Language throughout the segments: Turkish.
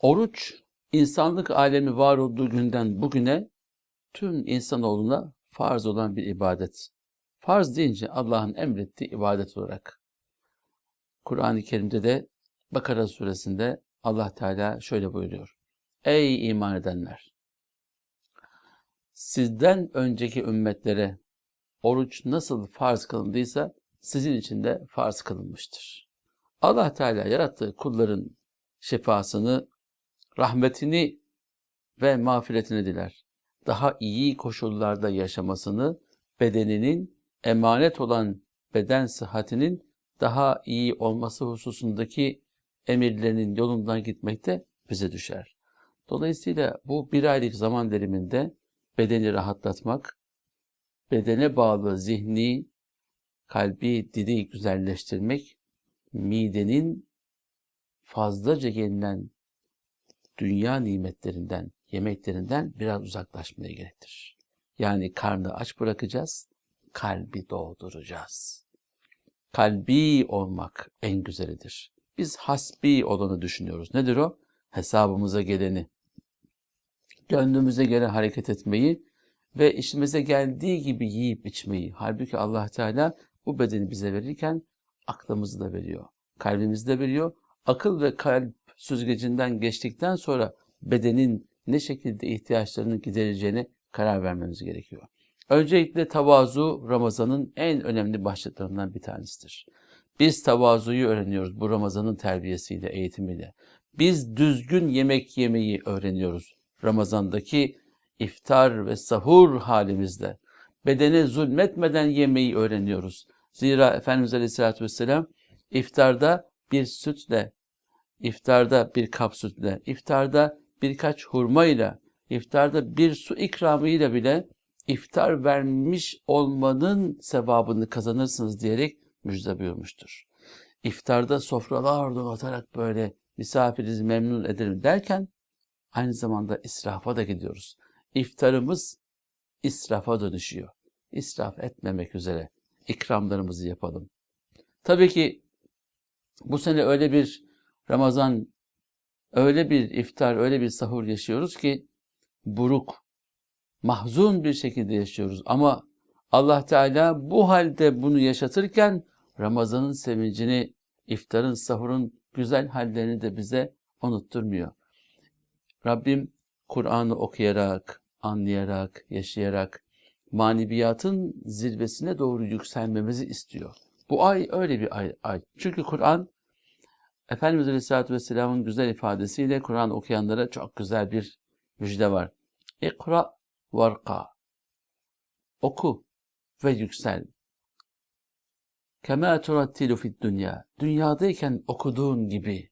Oruç, insanlık alemi var olduğu günden bugüne tüm insanoğluna farz olan bir ibadet. Farz deyince Allah'ın emrettiği ibadet olarak. Kur'an-ı Kerim'de de Bakara suresinde Allah Teala şöyle buyuruyor. Ey iman edenler! Sizden önceki ümmetlere oruç nasıl farz kılındıysa sizin için de farz kılınmıştır. Allah Teala yarattığı kulların şifasını, rahmetini ve mağfiretini diler. Daha iyi koşullarda yaşamasını, bedeninin emanet olan beden sıhhatinin daha iyi olması hususundaki emirlerinin yolundan gitmekte bize düşer. Dolayısıyla bu bir aylık zaman diliminde bedeni rahatlatmak, bedene bağlı zihni, kalbi, dili güzelleştirmek, midenin fazlaca yenilen dünya nimetlerinden, yemeklerinden biraz uzaklaşmaya gerektirir. Yani karnı aç bırakacağız, kalbi dolduracağız. Kalbi olmak en güzelidir. Biz hasbi olanı düşünüyoruz. Nedir o? Hesabımıza geleni, gönlümüze göre hareket etmeyi ve işimize geldiği gibi yiyip içmeyi. Halbuki Allah Teala bu bedeni bize verirken aklımızı da veriyor, kalbimizi de veriyor. Akıl ve kalp süzgecinden geçtikten sonra bedenin ne şekilde ihtiyaçlarını gidereceğine karar vermemiz gerekiyor. Öncelikle tavazu Ramazan'ın en önemli başlıklarından bir tanesidir. Biz tavazuyu öğreniyoruz bu Ramazan'ın terbiyesiyle, eğitimiyle. Biz düzgün yemek yemeyi öğreniyoruz Ramazan'daki iftar ve sahur halimizde. Bedene zulmetmeden yemeyi öğreniyoruz. Zira Efendimiz Aleyhisselatü Vesselam iftarda bir sütle, iftarda bir kap sütle, iftarda birkaç hurmayla, iftarda bir su ikramıyla bile iftar vermiş olmanın sevabını kazanırsınız diyerek müjde buyurmuştur. İftarda sofralar donatarak böyle misafirizi memnun edelim derken aynı zamanda israfa da gidiyoruz. İftarımız israfa dönüşüyor. İsraf etmemek üzere ikramlarımızı yapalım. Tabii ki bu sene öyle bir Ramazan, öyle bir iftar, öyle bir sahur yaşıyoruz ki buruk, mahzun bir şekilde yaşıyoruz. Ama Allah Teala bu halde bunu yaşatırken Ramazan'ın sevincini, iftarın, sahurun güzel hallerini de bize unutturmuyor. Rabbim Kur'an'ı okuyarak, anlayarak, yaşayarak maneviyatın zirvesine doğru yükselmemizi istiyor. Bu ay öyle bir ay. ay. Çünkü Kur'an Efendimiz Aleyhisselatü Vesselam'ın güzel ifadesiyle Kur'an okuyanlara çok güzel bir müjde var. İkra varka. Oku ve yüksel. Kema turattilu fid dünya. Dünyadayken okuduğun gibi.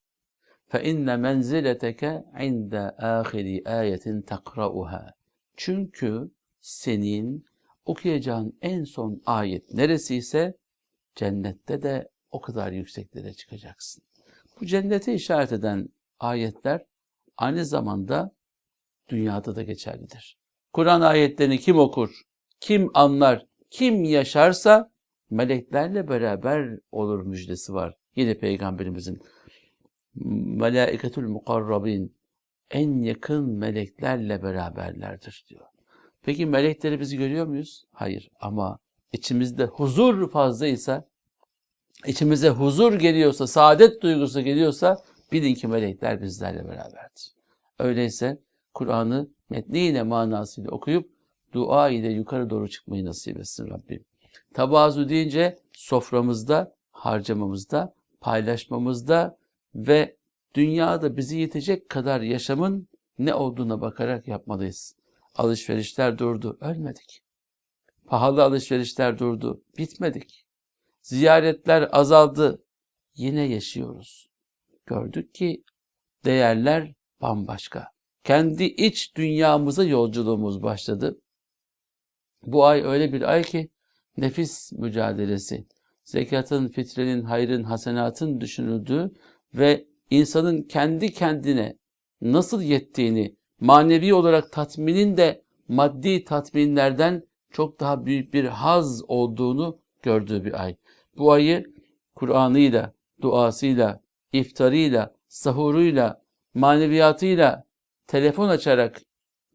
Fe inne menzileteke inde ahiri ayetin takrauha. Çünkü senin okuyacağın en son ayet neresi ise cennette de o kadar yükseklere çıkacaksın. Bu cennete işaret eden ayetler aynı zamanda dünyada da geçerlidir. Kur'an ayetlerini kim okur, kim anlar, kim yaşarsa meleklerle beraber olur müjdesi var. Yine Peygamberimizin melaiketül mukarrabin en yakın meleklerle beraberlerdir diyor. Peki melekleri biz görüyor muyuz? Hayır ama içimizde huzur fazlaysa, içimize huzur geliyorsa, saadet duygusu geliyorsa bilin ki melekler bizlerle beraberdir. Öyleyse Kur'an'ı metniyle manasıyla okuyup dua ile yukarı doğru çıkmayı nasip etsin Rabbim. Tabazu deyince soframızda, harcamamızda, paylaşmamızda ve dünyada bizi yetecek kadar yaşamın ne olduğuna bakarak yapmalıyız. Alışverişler durdu, ölmedik. Pahalı alışverişler durdu, bitmedik. Ziyaretler azaldı, yine yaşıyoruz. Gördük ki değerler bambaşka. Kendi iç dünyamıza yolculuğumuz başladı. Bu ay öyle bir ay ki nefis mücadelesi, zekatın, fitrenin, hayrın, hasenatın düşünüldüğü ve insanın kendi kendine nasıl yettiğini, manevi olarak tatminin de maddi tatminlerden çok daha büyük bir haz olduğunu gördüğü bir ay. Bu ayı Kur'an'ıyla, duasıyla, iftarıyla, sahuruyla, maneviyatıyla telefon açarak,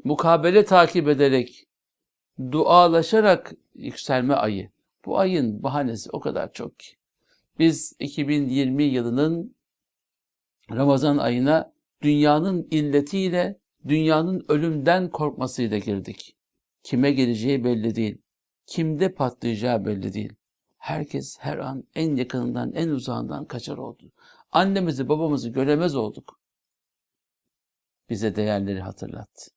mukabele takip ederek, dualaşarak yükselme ayı. Bu ayın bahanesi o kadar çok ki. Biz 2020 yılının Ramazan ayına dünyanın illetiyle, dünyanın ölümden korkmasıyla girdik. Kime geleceği belli değil. Kimde patlayacağı belli değil. Herkes her an en yakınından, en uzağından kaçar oldu. Annemizi, babamızı göremez olduk. Bize değerleri hatırlattı.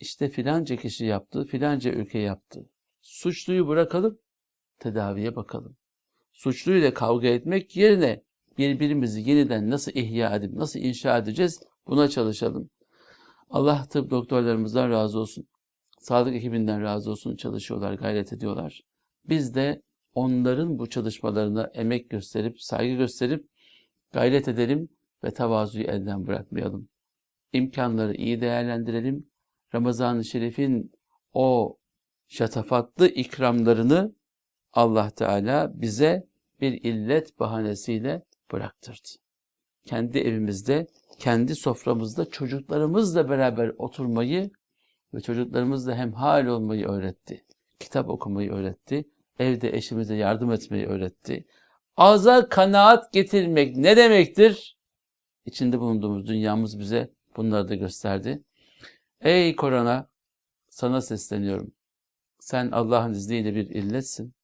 İşte filanca kişi yaptı, filanca ülke yaptı. Suçluyu bırakalım, tedaviye bakalım. Suçluyla kavga etmek yerine birbirimizi yeniden nasıl ihya edip nasıl inşa edeceğiz buna çalışalım. Allah tıp doktorlarımızdan razı olsun. Sağlık ekibinden razı olsun. Çalışıyorlar, gayret ediyorlar. Biz de onların bu çalışmalarına emek gösterip, saygı gösterip gayret edelim ve tavazuyu elden bırakmayalım. İmkanları iyi değerlendirelim. Ramazan-ı Şerif'in o şatafatlı ikramlarını Allah Teala bize bir illet bahanesiyle bıraktırdı. Kendi evimizde, kendi soframızda çocuklarımızla beraber oturmayı ve çocuklarımızla hemhal olmayı öğretti. Kitap okumayı öğretti. Evde eşimize yardım etmeyi öğretti. Ağza kanaat getirmek ne demektir? İçinde bulunduğumuz dünyamız bize bunları da gösterdi. Ey korona, sana sesleniyorum. Sen Allah'ın izniyle bir illetsin.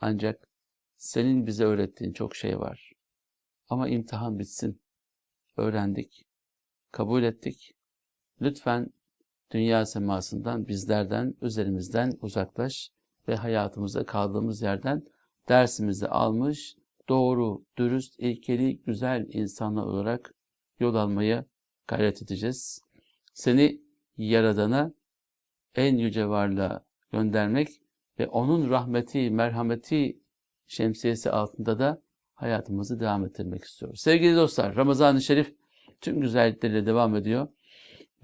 Ancak senin bize öğrettiğin çok şey var. Ama imtihan bitsin. Öğrendik. Kabul ettik. Lütfen dünya semasından, bizlerden, üzerimizden uzaklaş ve hayatımıza kaldığımız yerden dersimizi almış, doğru, dürüst, ilkeli, güzel insanlar olarak yol almaya gayret edeceğiz. Seni Yaradan'a en yüce varlığa göndermek ve onun rahmeti, merhameti şemsiyesi altında da hayatımızı devam ettirmek istiyoruz. Sevgili dostlar, Ramazan-ı Şerif tüm güzellikleriyle devam ediyor.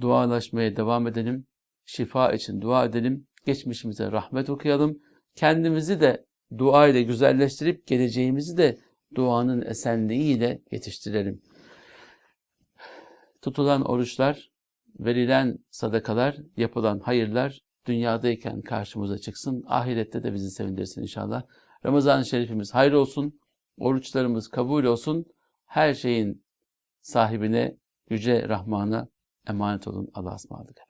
Dualaşmaya devam edelim. Şifa için dua edelim. Geçmişimize rahmet okuyalım. Kendimizi de dua ile güzelleştirip geleceğimizi de duanın esenliğiyle yetiştirelim. Tutulan oruçlar, verilen sadakalar, yapılan hayırlar dünyadayken karşımıza çıksın. Ahirette de bizi sevindirsin inşallah. Ramazan-ı Şerifimiz hayır olsun. Oruçlarımız kabul olsun. Her şeyin sahibine, Yüce Rahman'a emanet olun. Allah'a ısmarladık.